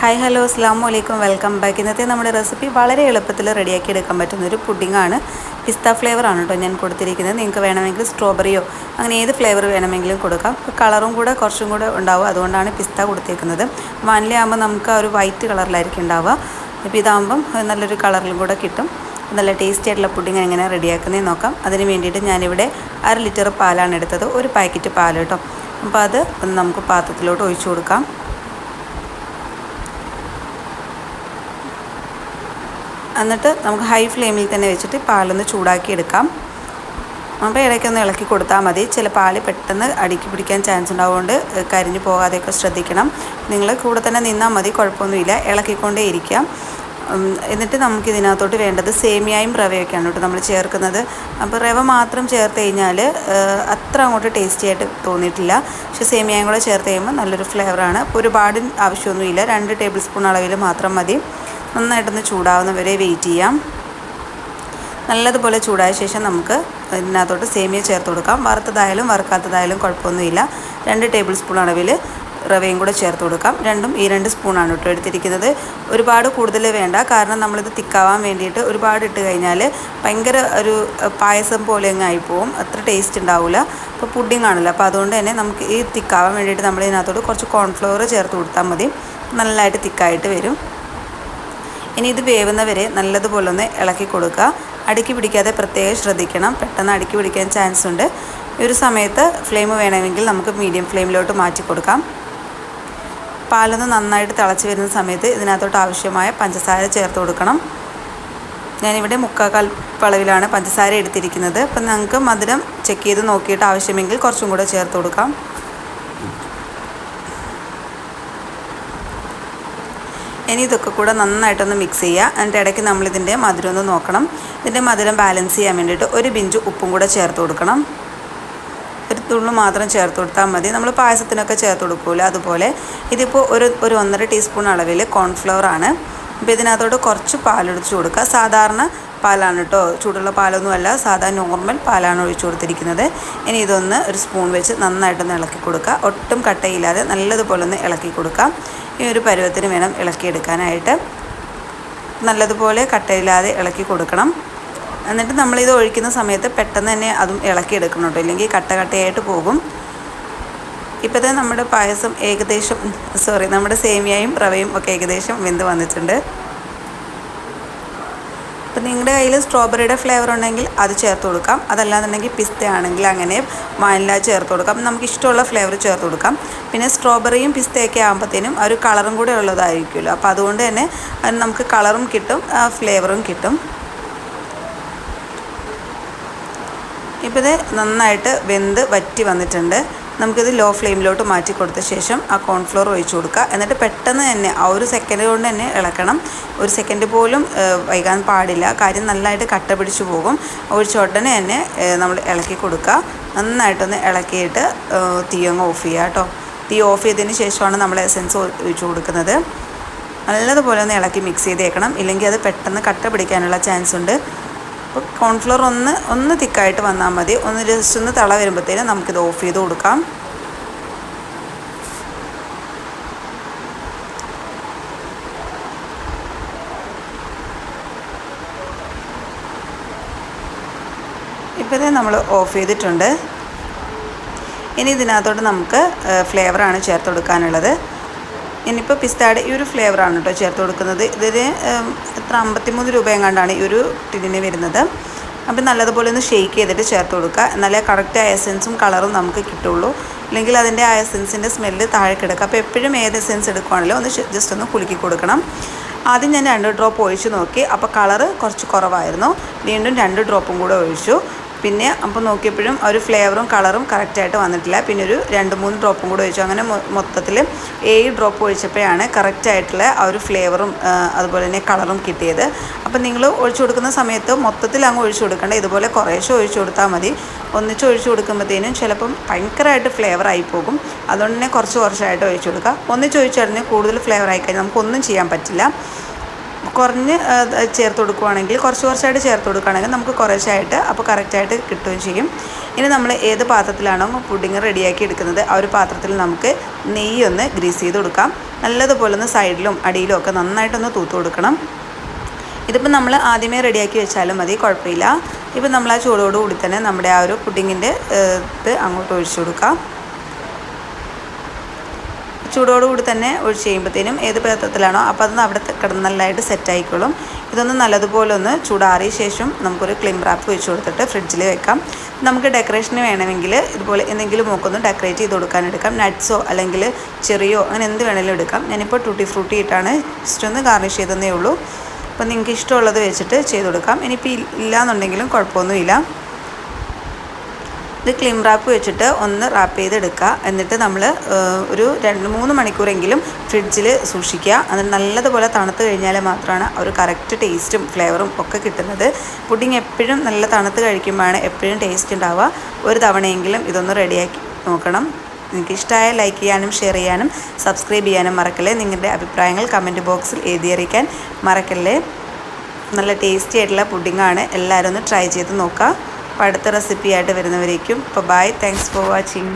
Hi hello അസ്സാം വലൈക്കും welcome back ഇന്നത്തെ നമ്മുടെ റെസിപ്പി വളരെ എളുപ്പത്തിൽ റെഡിയാക്കി എടുക്കാൻ പറ്റുന്ന ഒരു പുഡിങ്ങാണ് പിസ്ത ഫ്ലേവറാണ് കേട്ടോ ഞാൻ കൊടുത്തിരിക്കുന്നത്. നിങ്ങൾക്ക് വേണമെങ്കിൽ സ്ട്രോബെറിയോ അങ്ങനെ ഏത് ഫ്ലേവർ വേണമെങ്കിലും കൊടുക്കാം. കളറും കൂടെ കുറച്ചും കൂടെ ഉണ്ടാവും അതുകൊണ്ടാണ് പിസ്ത കൊടുത്തേക്കുന്നത്. വാനില ആകുമ്പോൾ നമുക്ക് ആ ഒരു വൈറ്റ് കളറിലായിരിക്കും ഉണ്ടാവുക. ഇപ്പോൾ ഇതാകുമ്പം നല്ലൊരു കളറിലും കൂടെ കിട്ടും. നല്ല ടേസ്റ്റി ആയിട്ടുള്ള പുഡിങ് എങ്ങനെ റെഡിയാക്കുന്നതെന്ന് നോക്കാം. അതിന് വേണ്ടിയിട്ട് ഞാനിവിടെ അര ലിറ്റർ പാലാണ് എടുത്തത്. ഒരു പാക്കറ്റ് പാൽ കേട്ടോ അപ്പോൾ അത് നമുക്ക് പാത്രത്തിലോട്ട് ഒഴിച്ചു കൊടുക്കാം. എന്നിട്ട് നമുക്ക് ഹൈ ഫ്ലെയിമിൽ തന്നെ വെച്ചിട്ട് പാലൊന്ന് ചൂടാക്കിയെടുക്കാം. അപ്പോൾ ഇടയ്ക്കൊന്ന് ഇളക്കി കൊടുത്താൽ മതി. ചില പാൽ പെട്ടെന്ന് അടുക്കി പിടിക്കാൻ ചാൻസ് ഉണ്ടാവുകൊണ്ട് കരിഞ്ഞു പോകാതെയൊക്കെ ശ്രദ്ധിക്കണം. നിങ്ങൾ കൂടെ തന്നെ നിന്നാൽ മതി കുഴപ്പമൊന്നുമില്ല. ഇളക്കിക്കൊണ്ടേ ഇരിക്കാം. എന്നിട്ട് നമുക്ക് ഇതിനകത്തോട്ട് വേണ്ടത് സേമിയായും റവയൊക്കെയാണ് കേട്ടോ നമ്മൾ ചേർക്കുന്നത്. അപ്പോൾ റവ മാത്രം ചേർത്ത് കഴിഞ്ഞാൽ അത്ര അങ്ങോട്ട് ടേസ്റ്റി ആയിട്ട് തോന്നിയിട്ടില്ല. പക്ഷേ സേമിയായും കൂടെ ചേർത്ത് കഴിയുമ്പോൾ നല്ലൊരു ഫ്ലേവറാണ് അപ്പോൾ ഒരുപാട് ആവശ്യമൊന്നുമില്ല. രണ്ട് ടേബിൾ സ്പൂൺ അളവിൽ മാത്രം മതി. നന്നായിട്ടൊന്ന് ചൂടാവുന്നവരെ വെയിറ്റ് ചെയ്യാം. നല്ലതുപോലെ ചൂടായ ശേഷം നമുക്ക് ഇതിനകത്തോട്ട് സേമിയ ചേർത്ത് കൊടുക്കാം. വറുത്തതായാലും വറുക്കാത്തതായാലും കുഴപ്പമൊന്നുമില്ല. രണ്ട് ടേബിൾ സ്പൂൺ അളവിൽ റവയും കൂടെ ചേർത്ത് കൊടുക്കാം. രണ്ടും ഈ രണ്ട് സ്പൂണാണ് കേട്ടോ എടുത്തിരിക്കുന്നത്. ഒരുപാട് കൂടുതൽ വേണ്ട. കാരണം നമ്മളിത് തിക്കാവാൻ വേണ്ടിയിട്ട് ഒരുപാട് ഇട്ട് കഴിഞ്ഞാൽ ഭയങ്കര ഒരു പായസം പോലെ അങ്ങ് ആയിപ്പോവും. അത്ര ടേസ്റ്റ് ഉണ്ടാവില്ല അപ്പോൾ പുഡിംഗ് ആണല്ലോ. അപ്പോൾ അതുകൊണ്ട് തന്നെ നമുക്ക് ഈ തിക്കാവാൻ വേണ്ടിയിട്ട് നമ്മൾ ഇതിനകത്തോട്ട് കുറച്ച് കോൺഫ്ലവർ ചേർത്ത് കൊടുത്താൽ മതി. നല്ലതായിട്ട് തിക്കായിട്ട് വരും. ഇനി ഇത് വേവുന്നവരെ നല്ലതുപോലെ ഒന്ന് ഇളക്കി കൊടുക്കുക. അടുക്കി പിടിക്കാതെ പ്രത്യേകം ശ്രദ്ധിക്കണം. പെട്ടെന്ന് അടുക്കി പിടിക്കാൻ ചാൻസ് ഉണ്ട്. ഈ ഒരു സമയത്ത് ഫ്ലെയിം വേണമെങ്കിൽ നമുക്ക് മീഡിയം ഫ്ലെയിമിലോട്ട് മാറ്റി കൊടുക്കാം. പാലൊന്ന് നന്നായിട്ട് തിളച്ച് വരുന്ന സമയത്ത് ഇതിനകത്തോട്ട് ആവശ്യമായ പഞ്ചസാര ചേർത്ത് കൊടുക്കണം. ഞാനിവിടെ മുക്കാൽ അളവിലാണ് പഞ്ചസാര എടുത്തിരിക്കുന്നത്. അപ്പം നിങ്ങൾക്ക് മധുരം ചെക്ക് ചെയ്ത് നോക്കിയിട്ട് ആവശ്യമെങ്കിൽ കുറച്ചും കൂടെ ചേർത്ത് കൊടുക്കാം. ഇനി ഇതൊക്കെ കൂടെ നന്നായിട്ടൊന്ന് മിക്സ് ചെയ്യുക. എന്നിട്ട് ഇടയ്ക്ക് നമ്മളിതിന്റെ മധുരം ഒന്ന് നോക്കണം. ഇതിന്റെ മധുരം ബാലൻസ് ചെയ്യാൻ വേണ്ടിയിട്ട് ഒരു ബിഞ്ച് ഉപ്പും കൂടെ ചേർത്ത് കൊടുക്കണം. ഒരു തുള്ളു മാത്രം ചേർത്ത് കൊടുത്താൽ മതി. നമ്മൾ പായസത്തിനൊക്കെ ചേർത്ത് കൊടുക്കൂല. അതുപോലെ ഇതിപ്പോൾ ഒരു ഒരു ഒന്നര ടീസ്പൂൺ അളവിൽ കോൺഫ്ലവർ ആണ്. അപ്പോൾ ഇതിനകത്തോട്ട് കുറച്ച് പാലൊഴിച്ച് കൊടുക്കുക. സാധാരണ പാലാണ് കേട്ടോ. ചൂടുള്ള പാലൊന്നുമല്ല സാധാ നോർമൽ പാലാണ് ഒഴിച്ചു കൊടുത്തിരിക്കുന്നത്. ഇനി ഇതൊന്ന് ഒരു സ്പൂൺ വെച്ച് നന്നായിട്ടൊന്ന് ഇളക്കി കൊടുക്കുക. ഒട്ടും കട്ടയില്ലാതെ നല്ലതുപോലെ ഒന്ന് ഇളക്കി കൊടുക്കാം ഈ ഒരു പരുവത്തിന് വേണം ഇളക്കിയെടുക്കാനായിട്ട്. നല്ലതുപോലെ കട്ടയില്ലാതെ ഇളക്കി കൊടുക്കണം. എന്നിട്ട് നമ്മളിത് ഒഴിക്കുന്ന സമയത്ത് പെട്ടെന്ന് തന്നെ അതും ഇളക്കിയെടുക്കണം കേട്ടോ. ഇല്ലെങ്കിൽ കട്ട കട്ടയായിട്ട് പോകും. ഇപ്പോഴത്തെ നമ്മുടെ പായസം ഏകദേശം സോറി നമ്മുടെ സേമിയയും റവയും ഒക്കെ ഏകദേശം വെന്ത് വന്നിട്ടുണ്ട്. അപ്പം നിങ്ങളുടെ കയ്യിൽ സ്ട്രോബെറിയുടെ ഫ്ലേവർ ഉണ്ടെങ്കിൽ അത് ചേർത്ത് കൊടുക്കാം. അതല്ലാന്നുണ്ടെങ്കിൽ പിസ്ത ആണെങ്കിൽ അങ്ങനെ വാനില ചേർത്ത് കൊടുക്കാം. നമുക്ക് ഇഷ്ടമുള്ള ഫ്ലേവർ ചേർത്ത് കൊടുക്കാം. പിന്നെ സ്ട്രോബെറിയും പിസ്തയൊക്കെ ആകുമ്പോഴത്തേനും ഒരു കളറും കൂടെ ഉള്ളതായിരിക്കുമല്ലോ. അപ്പോൾ അതുകൊണ്ട് തന്നെ നമുക്ക് കളറും കിട്ടും ഫ്ലേവറും കിട്ടും. ഇപ്പോൾ ഇത് നന്നായിട്ട് വെന്ത് വറ്റി വന്നിട്ടുണ്ട്. നമുക്കിത് ലോ ഫ്ലെയിമിലോട്ട് മാറ്റി കൊടുത്ത ശേഷം ആ കോൺഫ്ലോർ ഒഴിച്ചു കൊടുക്കുക. എന്നിട്ട് പെട്ടെന്ന് തന്നെ ആ ഒരു സെക്കൻഡ് കൊണ്ട് തന്നെ ഇളക്കണം. ഒരു സെക്കൻഡ് പോലും വൈകാൻ പാടില്ല. കാര്യം നല്ലതായിട്ട് കട്ട പിടിച്ചു പോകും. ഒഴിച്ച ഉടനെ തന്നെ നമ്മൾ ഇളക്കി കൊടുക്കുക. നന്നായിട്ടൊന്ന് ഇളക്കിയിട്ട് തീ അങ്ങ് ഓഫ് ചെയ്യുക കേട്ടോ. തീ ഓഫ് ചെയ്തതിന് ശേഷമാണ് നമ്മൾ എസെൻസ് ഒഴിച്ചു കൊടുക്കുന്നത്. നല്ലതുപോലെ ഒന്ന് ഇളക്കി മിക്സ് ചെയ്തേക്കണം. ഇല്ലെങ്കിൽ അത് പെട്ടെന്ന് കട്ട പിടിക്കാനുള്ള ചാൻസ് ഉണ്ട്. അപ്പോൾ കോൺഫ്ലോർ ഒന്ന് ഒന്ന് തിക്കായിട്ട് വന്നാൽ മതി. ഒന്ന് ജസ്റ്റ് ഒന്ന് തള വരുമ്പോഴത്തേനും നമുക്കിത് ഓഫ് ചെയ്ത് കൊടുക്കാം. ഇപ്പോൾ നമ്മൾ ഓഫ് ചെയ്തിട്ടുണ്ട്. ഇനി ഇതിനകത്തോട്ട് നമുക്ക് ഫ്ലേവറാണ് ചേർത്ത് കൊടുക്കാനുള്ളത്. ഇനിയിപ്പോൾ പിസ്തായുടെ ഈ ഒരു ഫ്ലേവറാണ് കേട്ടോ ചേർത്ത് കൊടുക്കുന്നത്. ഇതിന് എത്ര അമ്പത്തിമൂന്ന് രൂപ എങ്ങാണ്ടാണ് ഈ ഒരു ടിന്നിന് വരുന്നത്. അപ്പം നല്ലതുപോലെ ഒന്ന് ഷെയ്ക്ക് ചെയ്തിട്ട് ചേർത്ത് കൊടുക്കുക. എന്നാലേ കറക്റ്റ് എസെൻസും കളറും നമുക്ക് കിട്ടുള്ളൂ. അല്ലെങ്കിൽ അതിന്റെ ആ എസെൻസിന്റെ സ്മെല്ല് താഴെ കിടക്കുക അപ്പോൾ എപ്പോഴും ഏത് എസെൻസ് എടുക്കുകയാണെങ്കിലും ഒന്ന് ജസ്റ്റ് ഒന്ന് കുലുക്കി കൊടുക്കണം. ആദ്യം ഞാൻ രണ്ട് ഡ്രോപ്പ് ഒഴിച്ച് നോക്കി. അപ്പോൾ കളറ് കുറച്ച് കുറവായിരുന്നു. വീണ്ടും രണ്ട് ഡ്രോപ്പും കൂടെ ഒഴിച്ചു. പിന്നെ അപ്പോൾ നോക്കിയപ്പോഴും ആ ഒരു ഫ്ലേവറും കളറും കറക്റ്റായിട്ട് വന്നിട്ടില്ല. പിന്നെ ഒരു രണ്ട് മൂന്ന് ഡ്രോപ്പും കൂടെ ഒഴിച്ചു. അങ്ങനെ മൊത്തത്തിൽ ഏഴ് ഡ്രോപ്പ് ഒഴിച്ചപ്പോഴാണ് കറക്റ്റായിട്ടുള്ള ആ ഒരു ഫ്ലേവറും അതുപോലെ തന്നെ കളറും കിട്ടിയത്. അപ്പോൾ നിങ്ങൾ ഒഴിച്ചു കൊടുക്കുന്ന സമയത്ത് മൊത്തത്തിൽ അങ്ങ് ഒഴിച്ചു കൊടുക്കേണ്ട. ഇതുപോലെ കുറേശ്ശെ ഒഴിച്ചു കൊടുത്താൽ മതി. ഒന്നിച്ച് ഒഴിച്ചു കൊടുക്കുമ്പോഴത്തേനും ചിലപ്പം ഭയങ്കരമായിട്ട് ഫ്ലേവർ ആയി പോകും. അതുകൊണ്ട് തന്നെ കുറച്ച് കുറച്ചായിട്ട് ഒഴിച്ചു കൊടുക്കുക. ഒന്നിച്ച് ഒഴിച്ചു കഴിഞ്ഞാൽ കൂടുതൽ ഫ്ലേവർ ആയി കഴിഞ്ഞാൽ നമുക്കൊന്നും ചെയ്യാൻ പറ്റില്ല. കുറഞ്ഞ് ചേർത്ത് കൊടുക്കുവാണെങ്കിൽ കുറച്ച് കുറച്ചായിട്ട് ചേർത്ത് കൊടുക്കുകയാണെങ്കിൽ നമുക്ക് കുറച്ചായിട്ട് അപ്പോൾ കറക്റ്റായിട്ട് കിട്ടുകയും ചെയ്യും. ഇനി നമ്മൾ ഏത് പാത്രത്തിലാണോ പുഡിങ് റെഡിയാക്കി എടുക്കുന്നത് ആ ഒരു പാത്രത്തിൽ നമുക്ക് നെയ്യൊന്ന് ഗ്രീസ് ചെയ്ത് കൊടുക്കാം. നല്ലതുപോലെ ഒന്ന് സൈഡിലും അടിയിലും ഒക്കെ നന്നായിട്ടൊന്ന് തൂത്ത് കൊടുക്കണം. ഇതിപ്പോൾ നമ്മൾ ആദ്യമേ റെഡിയാക്കി വെച്ചാലും മതി കുഴപ്പമില്ല. ഇപ്പം നമ്മൾ ആ ചൂടോടുകൂടി തന്നെ നമ്മുടെ ആ ഒരു പുഡിങ്ങിന്റെ ഇത് അങ്ങോട്ട് ഒഴിച്ചു കൊടുക്കാം. ചൂടോടുകൂടി തന്നെ ഒഴിച്ച് കഴിയുമ്പോഴത്തേനും ഏത് പാത്രത്തിലാണോ അപ്പോൾ അതൊന്ന് അവിടെ കിടന്ന് നല്ലതായിട്ട് സെറ്റ് ആയിക്കോളും. ഇതൊന്ന് നല്ലതുപോലെ ഒന്ന് ചൂടാറിയ ശേഷം നമുക്കൊരു ക്ലിം റാപ്പ് വെച്ച് കൊടുത്തിട്ട് ഫ്രിഡ്ജിൽ വെക്കാം. നമുക്ക് ഡെക്കറേഷന് വേണമെങ്കിൽ ഇതുപോലെ എന്തെങ്കിലും മൂക്കൊന്ന് ഡെക്കറേറ്റ് ചെയ്ത് കൊടുക്കാൻ എടുക്കാം. നട്ട്സോ അല്ലെങ്കിൽ ചെറിയോ അങ്ങനെ എന്ത് വേണമെങ്കിലും എടുക്കാം. ഞാനിപ്പോൾ ടൂട്ടി ഫ്രൂട്ടി ഇട്ടാണ് ജസ്റ്റ് ഒന്ന് ഗാർണിഷ് ചെയ്തതേ ഉള്ളൂ. അപ്പോൾ നിങ്ങൾക്ക് ഇഷ്ടമുള്ളത് വെച്ചിട്ട് ചെയ്ത് കൊടുക്കാം. ഇനിയിപ്പോൾ ഇല്ല എന്നുണ്ടെങ്കിലും കുഴപ്പമൊന്നുമില്ല. ഇത് ക്ലിം റാപ്പ് വെച്ചിട്ട് ഒന്ന് റാപ്പ് ചെയ്തെടുക്കുക. എന്നിട്ട് നമ്മൾ ഒരു രണ്ട് മൂന്ന് മണിക്കൂറെങ്കിലും ഫ്രിഡ്ജിൽ സൂക്ഷിക്കുക. എന്നിട്ട് നല്ലതുപോലെ തണുത്ത് കഴിഞ്ഞാൽ മാത്രമാണ് ഒരു കറക്റ്റ് ടേസ്റ്റും ഫ്ലേവറും ഒക്കെ കിട്ടുന്നത്. പുഡിങ് എപ്പോഴും നല്ല തണുത്ത് കഴിക്കുമ്പോഴാണ് എപ്പോഴും ടേസ്റ്റ് ഉണ്ടാവുക. ഒരു തവണയെങ്കിലും ഇതൊന്ന് റെഡിയാക്കി നോക്കണം. നിങ്ങൾക്ക് ഇഷ്ടമായ ലൈക്ക് ചെയ്യാനും ഷെയർ ചെയ്യാനും സബ്സ്ക്രൈബ് ചെയ്യാനും മറക്കല്ലേ. നിങ്ങളുടെ അഭിപ്രായങ്ങൾ കമന്റ് ബോക്സിൽ എഴുതി അറിയിക്കാൻ മറക്കല്ലേ. നല്ല ടേസ്റ്റി ആയിട്ടുള്ള പുഡിങ്ങാണ് എല്ലാവരും ഒന്ന് ട്രൈ ചെയ്ത് നോക്കുക. അടുത്ത റെസിപ്പി ആയിട്ട് വരുന്നവരേക്കും. അപ്പോൾ ബൈ താങ്ക്സ് ഫോർ വാച്ചിങ്